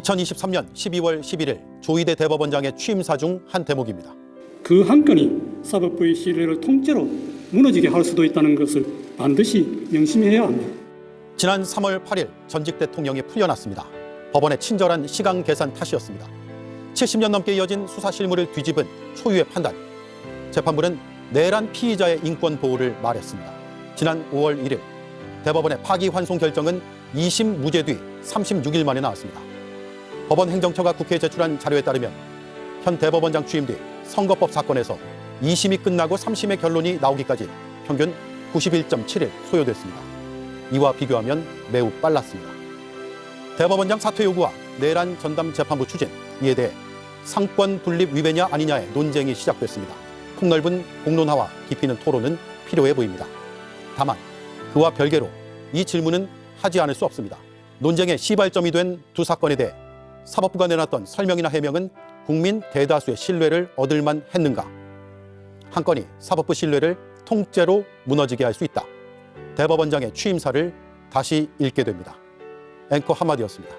2023년 12월 11일 조희대 대법원장의 취임사 중 한 대목입니다. 그 한 건이 사법부의 신뢰를 통째로 무너지게 할 수도 있다는 것을 반드시 명심해야 합니다. 지난 3월 8일 전직 대통령이 풀려났습니다. 법원의 친절한 시간 계산 탓이었습니다. 70년 넘게 이어진 수사 실무를 뒤집은 초유의 판단. 재판부는 내란 피의자의 인권 보호를 말했습니다. 지난 5월 1일 대법원의 파기환송 결정은 2심 무죄 뒤 36일 만에 나왔습니다. 법원 행정처가 국회에 제출한 자료에 따르면 현 대법원장 취임 뒤 선거법 사건에서 2심이 끝나고 3심의 결론이 나오기까지 평균 91.7일 소요됐습니다. 이와 비교하면 매우 빨랐습니다. 대법원장 사퇴 요구와 내란 전담 재판부 추진 이에 대해 상권 분립 위배냐 아니냐의 논쟁이 시작됐습니다. 폭넓은 공론화와 깊이 있는 토론은 필요해 보입니다. 다만 그와 별개로 이 질문은 하지 않을 수 없습니다. 논쟁의 시발점이 된 두 사건에 대해 사법부가 내놨던 설명이나 해명은 국민 대다수의 신뢰를 얻을만 했는가? 한 건이 사법부 신뢰를 통째로 무너지게 할 수 있다. 대법원장의 취임사를 다시 읽게 됩니다. 앵커 한마디였습니다.